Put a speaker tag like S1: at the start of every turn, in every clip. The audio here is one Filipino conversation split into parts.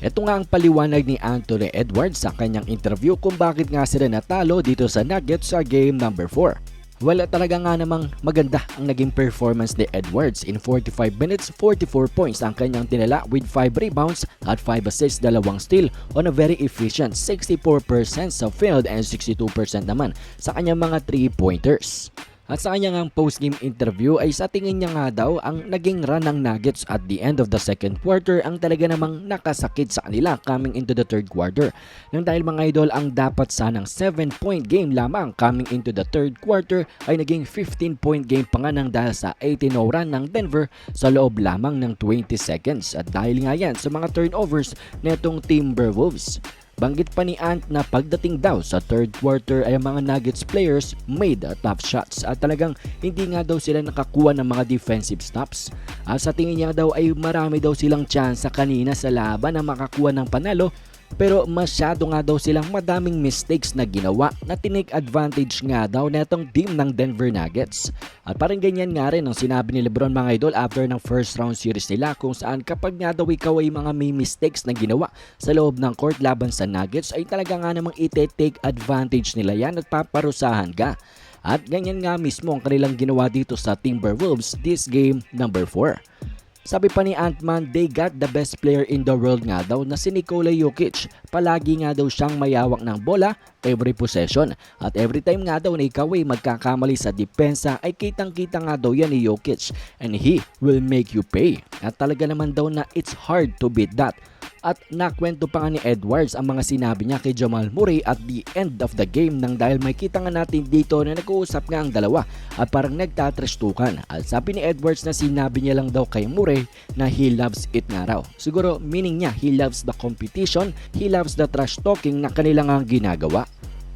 S1: Ito nga ang paliwanag ni Anthony Edwards sa kanyang interview kung bakit nga sila natalo dito sa Nuggets sa game number 4. Wala talaga nga namang maganda ang naging performance ni Edwards. In 45 minutes, 44 points ang kanyang tinala with 5 rebounds at 5 assists, dalawang steal on a very efficient 64% sa field and 62% naman sa kanyang mga 3-pointers. At sa kanyang ang post-game interview ay sa tingin niya nga daw ang naging run ng Nuggets at the end of the second quarter ang talaga namang nakasakit sa kanila coming into the third quarter. Nang dahil mga idol ang dapat sanang 7-point game lamang coming into the third quarter ay naging 15-point game pa nga nang dahil sa 18-0 run ng Denver sa loob lamang ng 20 seconds. At dahil nga yan sa mga turnovers netong Timberwolves. Banggit pa ni Ant na pagdating daw sa third quarter ay ang mga Nuggets players made tough shots at talagang hindi nga daw sila nakakuha ng mga defensive stops. At sa tingin niya daw ay marami daw silang chance kanina sa laban na makakuha ng panalo pero masyado nga daw silang madaming mistakes na ginawa na tinake advantage nga daw netong team ng Denver Nuggets. At parang ganyan nga rin ang sinabi ni Lebron mga idol after ng first round series nila kung saan kapag nga daw ikaw ay mga may mistakes na ginawa sa loob ng court laban sa Nuggets ay talaga nga namang ite-take advantage nila yan at paparusahan ka. At ganyan nga mismo ang kanilang ginawa dito sa Timberwolves this game number 4. Sabi pa ni Ant-Man, they got the best player in the world nga daw na si Nikola Jokic. Palagi nga daw siyang mayawak ng bola every possession. At every time nga daw na ikaw ay magkakamali sa depensa ay kitang-kita nga daw yan ni Jokic. And he will make you pay. At talaga naman daw na it's hard to beat that. At nakwento pa nga ni Edwards ang mga sinabi niya kay Jamal Murray at the end of the game nang dahil may kita nga natin dito na nag-uusap nga ang dalawa at parang nagtatrestukan. At sabi ni Edwards na sinabi niya lang daw kay Murray na he loves it nga raw. Siguro meaning niya he loves the competition, he loves the trash talking na kanila nga ginagawa.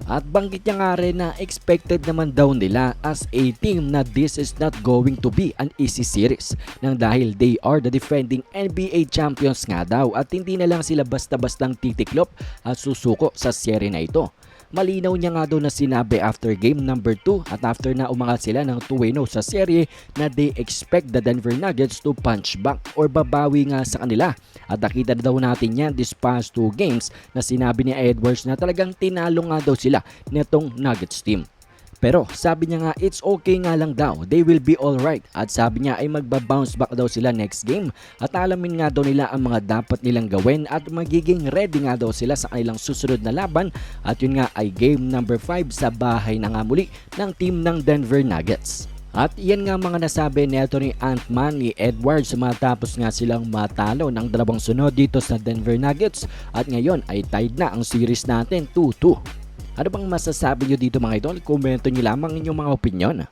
S1: At banggit niya nga rin na expected naman daw nila as a team na this is not going to be an easy series nang dahil they are the defending NBA champions nga daw at hindi na lang sila basta-bastang titiklop at susuko sa serye na ito. Malinaw niya nga daw na sinabi after game number 2 at after na umangat sila ng 2-0 sa serye na they expect the Denver Nuggets to punch back or babawi nga sa kanila. At nakita na daw natin yan this past 2 games na sinabi ni Edwards na talagang tinalo nga daw sila netong Nuggets team. Pero sabi niya nga it's okay nga lang daw, they will be alright. At sabi niya ay magbabounce back daw sila next game at alamin nga daw nila ang mga dapat nilang gawin at magiging ready nga daw sila sa kanilang susunod na laban at yun nga ay game number 5 sa bahay na nga muli ng team ng Denver Nuggets. At yan nga mga nasabi ni Ant-Man ni Edwards matapos nga silang matalo ng dalawang sunod dito sa Denver Nuggets at ngayon ay tied na ang series natin 2-2. Ano bang masasabi nyo dito mga idol? Komento nyo lamang inyong mga opinion.